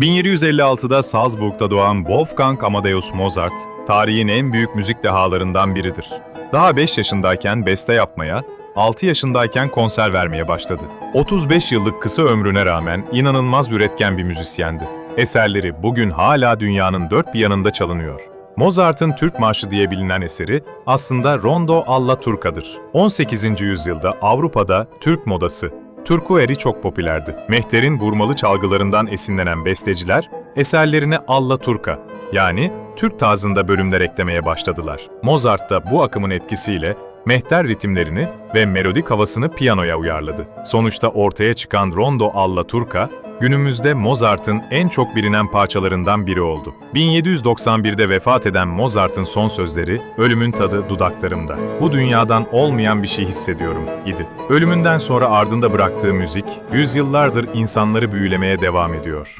1756'da Salzburg'da doğan Wolfgang Amadeus Mozart, tarihin en büyük müzik dehalarından biridir. Daha 5 yaşındayken beste yapmaya, 6 yaşındayken konser vermeye başladı. 35 yıllık kısa ömrüne rağmen inanılmaz üretken bir müzisyendi. Eserleri bugün hala dünyanın dört bir yanında çalınıyor. Mozart'ın Türk Marşı diye bilinen eseri aslında Rondo alla Turca'dır. 18. yüzyılda Avrupa'da Türk modası, Turkueri çok popülerdi. Mehter'in vurmalı çalgılarından esinlenen besteciler, eserlerine alla Turka, yani Türk tarzında bölümler eklemeye başladılar. Mozart da bu akımın etkisiyle mehter ritimlerini ve melodik havasını piyanoya uyarladı. Sonuçta ortaya çıkan Rondo alla Turca, günümüzde Mozart'ın en çok bilinen parçalarından biri oldu. 1791'de vefat eden Mozart'ın son sözleri, ölümün tadı dudaklarımda. Bu dünyadan olmayan bir şey hissediyorum, idi. Ölümünden sonra ardında bıraktığı müzik, yüzyıllardır insanları büyülemeye devam ediyor.